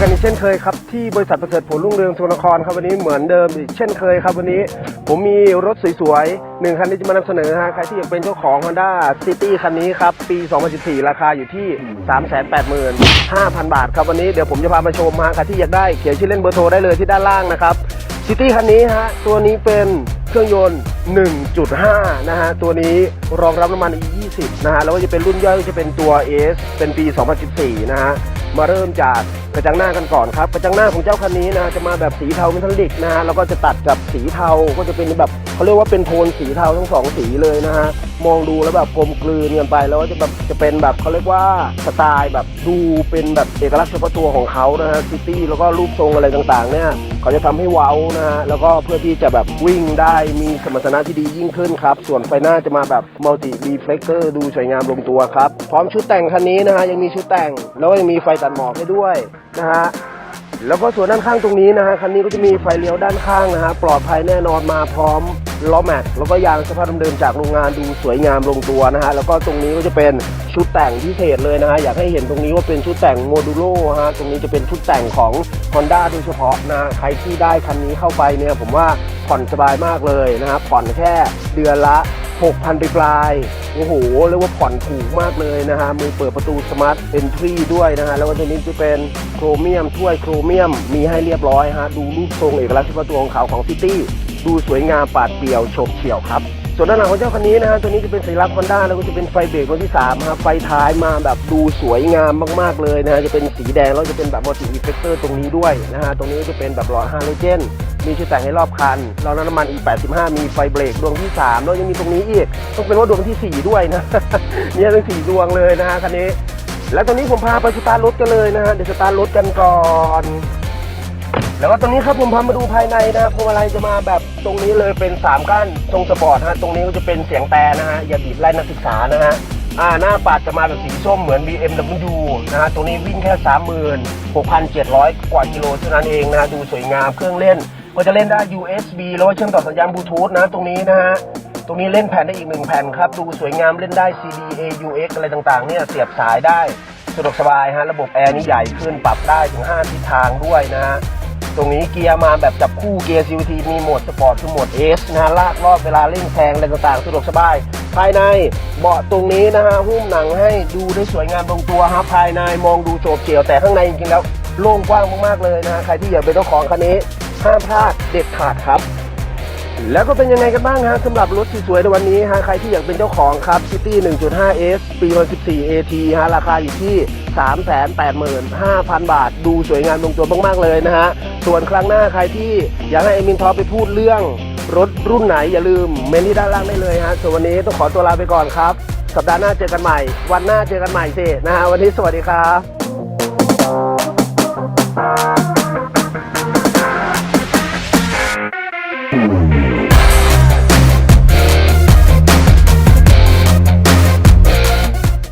กันในเช่นเคยครับที่บริษัทประเสริฐผลรุ่งเรืองสุวรรณครครับวันนี้เหมือนเดิมอีกเช่นเคยครับวันนี้ผมมีรถสวยๆหนึ่งคันที่จะมานำเสนอฮะใครที่อยากเป็นเจ้าของ Honda City คันนี้ครับปี 2014 ราคาอยู่ที่ 385,000 บาทครับวันนี้เดี๋ยวผมจะพามาชมฮะใครที่อยากได้เขียนชื่อเล่นเบอร์โทรได้เลยที่ด้านล่างนะครับซิตี้คันนี้ฮะตัวนี้เป็นเครื่องยนต์ 1.5 นะฮะ ตัวนี้รองรับน้ำมัน E20 นะฮะ แล้วก็จะเป็นรุ่นย่อยจะเป็นตัว S เป็นปี 2014 นะฮะ มาเริ่มจากกระจังหน้ากันก่อนครับกระจังหน้าของเจ้าคันนี้นะจะมาแบบสีเทาเมทัลลิกนะฮะแล้วก็จะตัดกับสีเทาก็จะเป็นแบบเขาเรียกว่าเป็นโทนสีเทาทั้งสองสีเลยนะฮะมองดูแล้วแบบกลมกลืนกันไปแล้วก็จะแบบจะเป็นแบบเขาเรียกว่าสไตล์แบบดูเป็นแบบเอกลักษณ์เฉพาะตัวของเขานะฮะซิตี้แล้วก็รูปทรงอะไรต่างๆเนี่ย เขาจะทำให้เว้านะฮะแล้วก็เพื่อที่จะแบบวิ่งได้มีสมรรถนะที่ดียิ่งขึ้นครับ ส่วนไฟหน้าจะมาแบบมัลติรีเฟลเตอร์ดูสวยงามลงตัวครับ พร้อมชุดแต่งคันนี้นะฮะยังมีชุดแต่ง แล้วก็ยังมีไฟตัดหมอกให้ด้วยนะฮะ แล้วก็ส่วนด้านข้างตรงนี้นะฮะคันนี้ก็จะมีไฟเลี้ยวด้านข้างนะฮะปลอดภัยแน่นอนมาพร้อมล้อแม็กซ์แล้วก็ยางสภาพเดิมๆจากโรงงานดูสวยงามลงตัวนะฮะแล้วก็ตรงนี้ก็จะเป็นชุดแต่งพิเศษเลยนะฮะอยากให้เห็นตรงนี้ว่าเป็นชุดแต่งโมดูโลฮะตรงนี้จะเป็นชุดแต่งของ Honda โดยเฉพาะนะฮะใครที่ได้คันนี้เข้าไปเนี่ยผมว่าผ่อนสบายมากเลยนะฮะผ่อนแค่เดือนละ 6,000 ไปปลายโอ้โหเรียกว่าผ่อนถูกมากเลยนะฮะมือเปิดประตูสมาร์ทเอนทรีด้วยนะฮะแล้วก็ตัวนี้จะเป็นโครเมียมถ้วยโครเมียมมีให้เรียบร้อยฮะดูรูปทรงเอกลักษณ์เฉพาะตัวของเขาของซิตี้ดูสวยงามปาดเปรียวฉบเฉี่ยวครับส่วนด้านหลังของเจ้าคันนี้นะฮะตัวนี้จะเป็นสัญลักษณ์ฮอนด้าแล้วก็จะเป็นไฟเบรกรุ่นที่3ครับไฟท้ายมาแบบดูสวยงามมากๆเลยนะฮะจะเป็นสีแดงแล้วจะเป็นแบบมัลติอิเฟกเตอร์ตรงนี้ด้วยนะฮะตรงนี้จะเป็นแบบหลอดฮาโลเจน มีชุดแต่งให้รอบคันเราน้ำมัน E85 มีไฟเบรกดวงที่3แล้วยังมีตรงนี้อีก ต้องเป็นว่าดวงที่ 4 ด้วยนะ เนี่ยทั้งสี่ดวงเลยนะฮะคันนี้ แล้วตอนนี้ผมพาไปสตาร์รถกันเลยนะฮะ เดี๋ยวสตาร์รถกันก่อน แล้วก็ตรงนี้ครับผมพามาดูภายในนะพวงมาลัยจะมาแบบตรงนี้เลยเป็น 3ก้านทรงสปอร์ตฮะ ตรงนี้ก็จะเป็นเสียงแต่นะฮะ อย่าบีบไล่นักศึกษานะฮะอ่าหน้าปัดจะมาแบบสีส้มเหมือน BMW นะฮะตรงนี้วิ่งแค่ 36,700 กว่ากิโลเท่านั้นเองนะฮะดูสวยงามเครื่องเล่น ก็จะเล่นได้ USB แล้วเชื่อมต่อสัญญาณบลูทูธนะ ตรงนี้นะฮะ ตรงนี้เล่นแผ่นได้อีกหนึ่งแผ่นครับ ดูสวยงามเล่นได้ CD AUX อะไรต่างๆ เนี่ยเสียบสายได้สะดวกสบายฮะ ระบบแอร์นี่ใหญ่ขึ้นปรับได้ถึง 5 ทิศทางด้วยนะฮะ ตรงนี้เกียร์มาแบบจับคู่เกียร์ CVT มีโหมดสปอร์ตคือโหมด S นะฮะลากรอบเวลาเร่งแซงอะไรต่างๆสะดวกสบาย ภายในเบาะตรงนี้นะฮะหุ้มหนังให้ดูได้สวยงามลงตัวฮะภายในมองดูโฉบเฉี่ยวแต่ข้างในจริงๆแล้วโล่งกว้างมากๆเลยนะฮะใครที่อยากเป็นเจ้าของคันนี้ ห้ามพลาดเด็ดขาดครับ แล้วก็เป็นยังไงกันบ้างฮะสำหรับรถสวยๆในวันนี้ฮะใครที่อยากเป็นเจ้าของครับ City 1.5S ปี14 AT ฮะราคาอยู่ที่ 385,000 บาท ดูสวยงามลงตัวมากๆเลยนะฮะ ส่วนครั้งหน้าใครที่อยากให้เอมินทอไปพูดเรื่องรถรุ่นไหนอย่าลืมเมนที่ด้านล่างได้เลยฮะส่วนวันนี้ต้องขอตัวลาไปก่อนครับ สัปดาห์หน้าเจอกันใหม่ วันหน้าเจอกันใหม่สินะฮะวันนี้สวัสดีครับ